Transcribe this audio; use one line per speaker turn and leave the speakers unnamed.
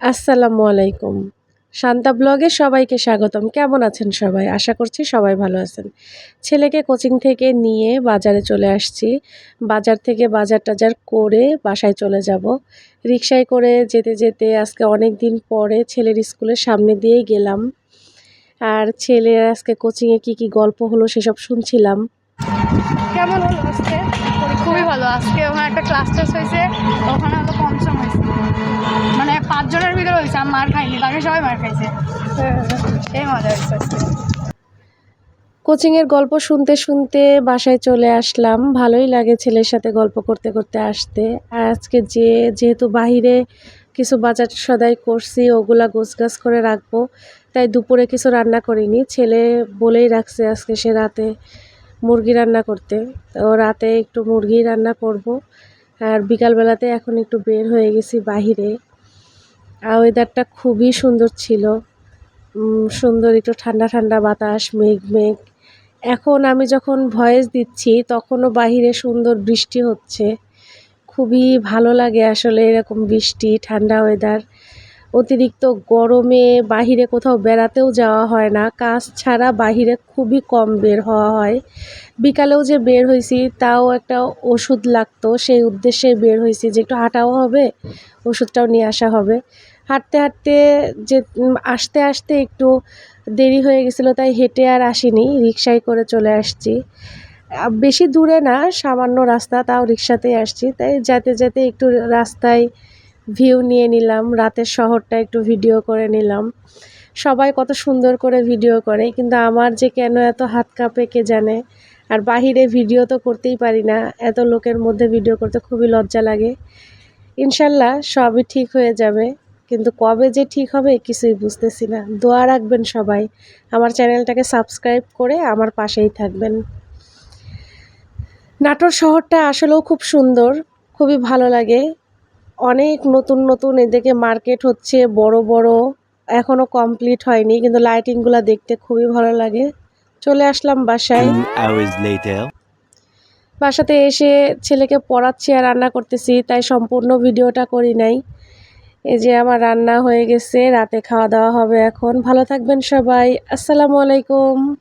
আসসালামু আলাইকুম। শান্তা ব্লগে সবাইকে স্বাগতম। কেমন আছেন সবাই? আশা করছি সবাই ভালো আছেন। ছেলেকে কোচিং থেকে নিয়ে বাজারে চলে আসছি। বাজার থেকে বাজার টাজার করে বাসায় চলে যাব। রিক্সায় করে যেতে যেতে আজকে অনেক দিন পরে ছেলের স্কুলের সামনে দিয়েই গেলাম। আর ছেলের আজকে কোচিংয়ে কি কি গল্প হলো সেসব শুনছিলাম।
কেমন হলো আজকে? খুবই ভালো। আজকে ওখানে একটা ক্লাস টেস্ট হয়েছে ওখানে হলো পঞ্চম হয়েছে। হয়েছে আমি মার খাইনি। সবাই মার খাইছে। সেই মজা হয়েছে
কোচিংয়ের গল্প শুনতে শুনতে বাসায় চলে আসলাম। ভালোই লাগে ছেলের সাথে গল্প করতে করতে আসতে। আজকে যে, যেহেতু বাহিরে কিছু বাজার সদাই করছি, ওগুলা গোছগাছ করে রাখব, তাই দুপুরে কিছু রান্না করিনি। ছেলে বলেই রাখছে আজকে সে রাতে মুরগি রান্না করতে। তো রাতে একটু মুরগি রান্না করব। আর বিকালবেলাতে এখন একটু বের হয়ে গেছি বাহিরে। আর ওয়েদারটা খুবই সুন্দর ছিল। সুন্দর একটু ঠান্ডা ঠান্ডা বাতাস, মেঘ মেঘ। এখন আমি যখন ভয়েস দিচ্ছি, তখনও বাহিরে সুন্দর বৃষ্টি হচ্ছে। খুবই ভালো লাগে আসলে এরকম বৃষ্টি, ঠান্ডা ওয়েদার অতিরিক্ত গরমে বাহিরে কোথাও বেড়াতেও যাওয়া হয় না। কাজ ছাড়া বাহিরে খুবই কম বের হওয়া হয়। বিকালেও যে বের হয়েছি তাও একটা ওষুধ লাগতো। সেই উদ্দেশ্যে বের হয়েছি যে একটু হাঁটাও হবে, ওষুধটাও নিয়ে আসা হবে। হাঁটতে হাঁটতে যে আসতে আসতে একটু দেরি হয়ে গেছিল, তাই হেঁটে আর আসিনি। রিক্সায় করে চলে আসছি। বেশি দূরে না, সামান্য রাস্তা, তাও রিক্সাতেই আসছি। তাই যেতে যেতে একটু রাস্তায় ভিউ নিয়ে নিলাম, রাতের শহরটা একটু ভিডিও করে নিলাম। সবাই কত সুন্দর করে ভিডিও করে, কিন্তু আমার যে কেন এত হাত কাঁপে কে জানে? আর বাহিরে ভিডিও তো করতেই পারি না, এত লোকের মধ্যে ভিডিও করতে খুবই লজ্জা লাগে। ইনশাল্লাহ সবই ঠিক হয়ে যাবে, কিন্তু কবে যে ঠিক হবে কিছুই বুঝতেছি না। দোয়া রাখবেন সবাই, আমার চ্যানেলটাকে সাবস্ক্রাইব করে আমার পাশেই থাকবেন। নাটোর শহরটা আসলেও খুব সুন্দর, খুবই ভালো লাগে। অনেক নতুন নতুন এদিকে মার্কেট হচ্ছে বড় বড়। এখনও কমপ্লিট হয়নি কিন্তু লাইটিং লাইটিংগুলো দেখতে খুবই ভালো লাগে। চলে আসলাম বাসায়. বাসাতে এসে ছেলেকে পড়াচ্ছি আর রান্না করতেছি তাই সম্পূর্ণ ভিডিওটা করি নাই। এই যে আমার রান্না হয়ে গেছে রাতে খাওয়া দাওয়া হবে এখন। ভালো থাকবেন সবাই। আসসালামু আলাইকুম।